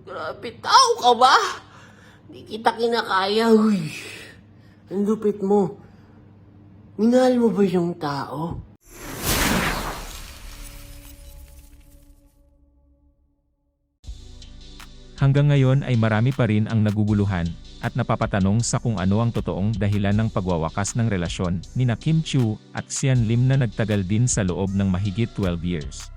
Grabe, tao ka ba? Di kita kinakaya, uy. Ang lupit mo. Minahal mo ba yung tao? Hanggang ngayon ay marami pa rin ang naguguluhan at napapatanong sa kung ano ang totoong dahilan ng pagwawakas ng relasyon ni na Kim Chu at Sian Lim na nagtagal din sa loob ng mahigit 12 years.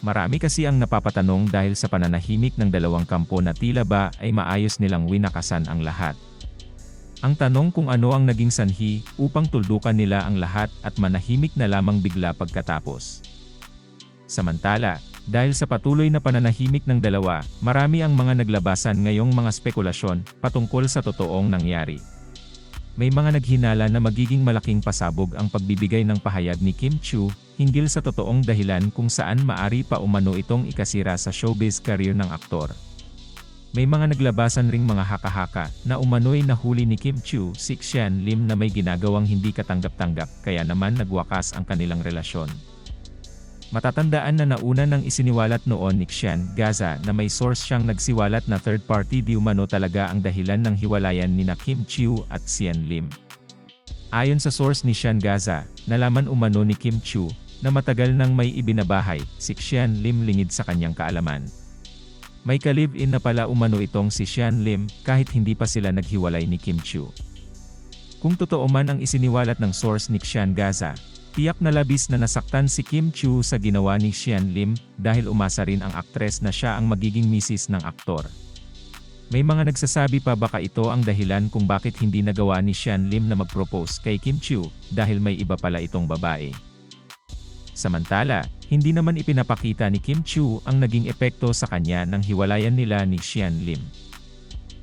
Marami kasi ang napapatanong dahil sa pananahimik ng dalawang kampo na tila ba ay maayos nilang winakasan ang lahat. Ang tanong kung ano ang naging sanhi upang tuldukan nila ang lahat at manahimik na lamang bigla pagkatapos. Samantala, dahil sa patuloy na pananahimik ng dalawa, marami ang mga naglabasan ngayong mga spekulasyon patungkol sa totoong nangyari. May mga naghinala na magiging malaking pasabog ang pagbibigay ng pahayag ni Kim Chu hinggil sa totoong dahilan kung saan maari pa umano itong ikasira sa showbiz career ng aktor. May mga naglabasan ring mga haka-haka na umano'y nahuli ni Kim Chu si Xian Lim na may ginagawang hindi katanggap-tanggap kaya naman nagwakas ang kanilang relasyon. Matatandaan na nauna nang isiniwalat noon ni Xian Gaza na may source siyang nagsiwalat na third party di umano talaga ang dahilan ng hiwalayan ni na Kim Chiu at Xian Lim. Ayon sa source ni Xian Gaza, nalaman umano ni Kim Chiu na matagal nang may ibinabahay si Xian Lim lingid sa kanyang kaalaman. May ka-live-in na pala umano itong si Xian Lim kahit hindi pa sila naghiwalay ni Kim Chiu. Kung totoo man ang isiniwalat ng source ni Xian Gaza, Tiyak na labis na nasaktan si Kim Chu sa ginawa ni Xian Lim dahil umasa rin ang aktres na siya ang magiging misis ng aktor. May mga nagsasabi pa baka ito ang dahilan kung bakit hindi nagawa ni Xian Lim na mag-propose kay Kim Chu dahil may iba pala itong babae. Samantala, hindi naman ipinapakita ni Kim Chu ang naging epekto sa kanya ng hiwalayan nila ni Xian Lim.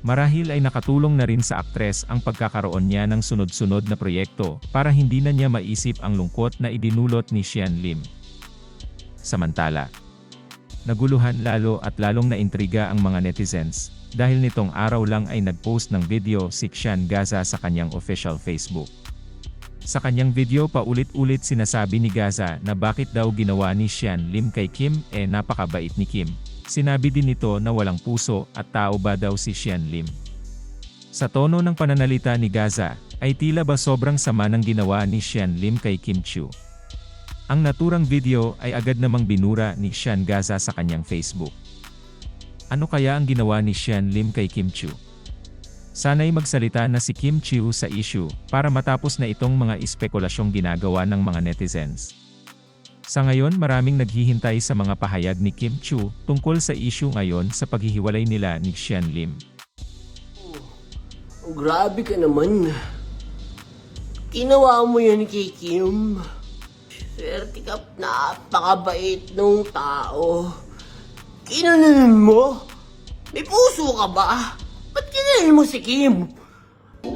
Marahil ay nakatulong na rin sa aktres ang pagkakaroon niya ng sunod-sunod na proyekto para hindi na niya maisip ang lungkot na idinulot ni Xian Lim. Samantala, naguluhan lalo at lalong naintriga ang mga netizens dahil nitong araw lang ay nagpost ng video si Xian Gaza sa kanyang official Facebook. Sa kanyang video paulit-ulit sinasabi ni Gaza na bakit daw ginawa ni Xian Lim kay Kim eh napakabait ni Kim. Sinabi din nito na walang puso at tao ba daw si Xian Lim. Sa tono ng pananalita ni Gaza, ay tila ba sobrang sama ng ginawa ni Xian Lim kay Kim Chu. Ang naturang video ay agad namang binura ni Xian Gaza sa kanyang Facebook. Ano kaya ang ginawa ni Xian Lim kay Kim Chu? Sana'y magsalita na si Kim Chiu sa issue para matapos na itong mga espekulasyong ginagawa ng mga netizens. Sa ngayon maraming naghihintay sa mga pahayag ni Kim Chu tungkol sa issue ngayon sa paghihiwalay nila ni Xian Lim. Oh, grabe ka naman. Ginawa mo yan kay Kim. Swerte ka, napakabait nung tao. Kinanan mo? May puso ka ba? Ba't kinanan mo si Kim?